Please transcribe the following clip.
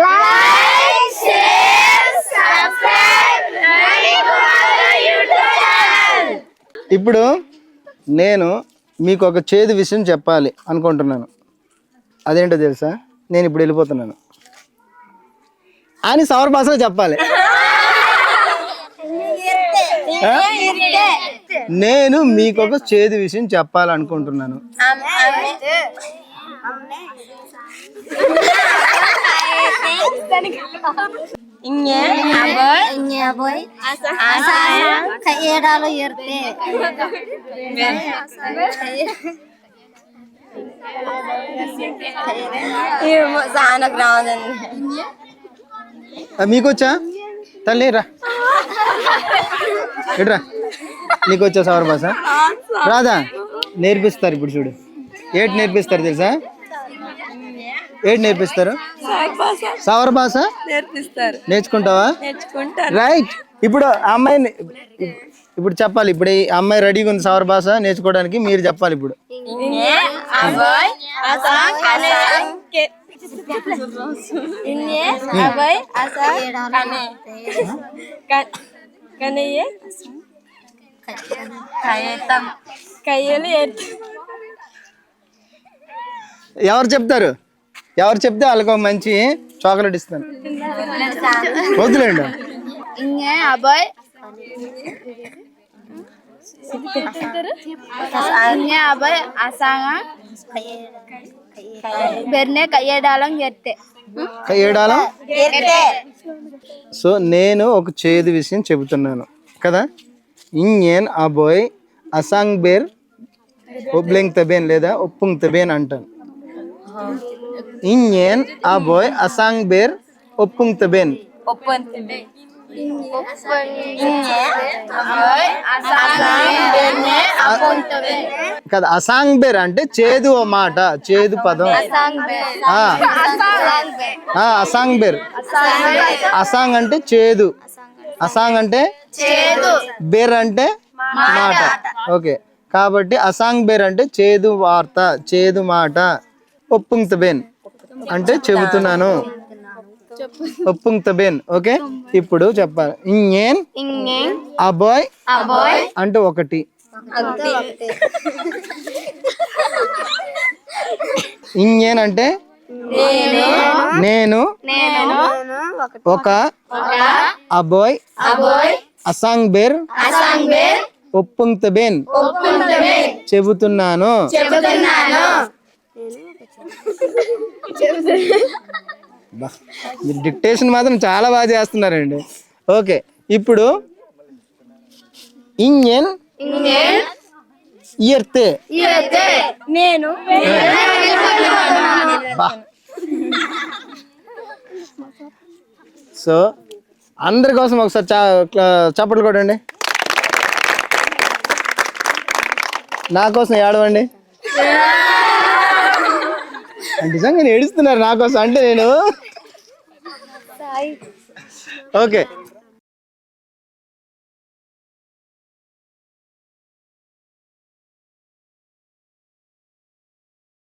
Like share subscribe ఇప్పుడు నేను మీకు ఒక చేదు విషయం చెప్పాలి అనుకుంటున్నాను. అదేంటో తెలుసా? నేను ఇప్పుడు వెళ్ళిపోతున్నాను. అని సవర్ భాషలో చెప్పాలి. నేను మీకు ఒక చేదు విషయం చెప్పాలనుకుంటున్నాను. ఇంగే అబ్బాయి Nya boy, asal kayak dalu yerte. ఏమో సానకు రావదండి ఆ, మీకొచ్చా తల్లి రా ఇట్రా నీకు వచ్చా సవర్ భాష రాదా నేర్పిస్తారు ఇప్పుడు చూడు ఏటి నేర్పిస్తారు తెలుసా ఏటి నేర్పిస్తారు? సవర్ భాష నేర్పిస్తారు. నేర్చుకుంటావా? రైట్. ఇప్పుడు ఆ అమ్మాయిని ఇప్పుడు చెప్పాలి. ఇప్పుడు ఈ అమ్మాయి రెడీగా ఉంది సవర్ భాష నేర్చుకోవడానికి మీరు చెప్పాలి ఇప్పుడు. ఎవరు చెప్తారు? ఎవరు చెప్తే వాళ్ళకి ఒక మంచి చాక్లెట్ ఇస్తాను. వద్దులేండి. సో నేను ఒక చేదు విషయం చెబుతున్నాను. కదా? ఇంజన్ అబోయ్ అసాంగ్ బేర్ ఒబ్లెంగ్ తబేన్ లేదా ఒప్పుంగ్ తబేన్ అంటాను. బేర్ ఒప్పుంగ్ తబేన్ ఓపెన్ ఇంగే అబ్బాయి అసాంగ్ బెర్నే కదా అసాంగ్ బేర్ అంటే చేదు ఓ మాట చేదు పదం అసాంగ్ బేర్ అసాంగ్ అంటే చేదు అసాంగ్ అంటే బేర్ అంటే మాట ఓకే కాబట్టి అసాంగ్ బేర్ అంటే చేదు వార్త చేదు మాట ఒప్పుంగ్ తబేన్ అంటే చెబుతున్నాను. ఒప్పుంగ్ తబేన్ ఓకే? ఇప్పుడు చెప్పాలి. Ingeng అబాయ్? అంటే ఒకటి. ఇంకేన్ అంటే? నేను. ఒక. అబాయ్. అసాంగ్ బేర్ ఒప్పుంగ్ తబేన్ చెబుతున్నాను. మీరు డిక్టేషన్ మాత్రం చాలా బాగా చేస్తున్నారండి. ఓకే ఇప్పుడు ఇంజన్ ఇయర్తే. నేను. సో అందరి కోసం ఒకసారి చప్పట్లు కొట్టండి. నా కోసం ఏడవండి. నిజంగా నేను ఏడుస్తున్నారు నా కోసం అంటే నేను. ఓకే.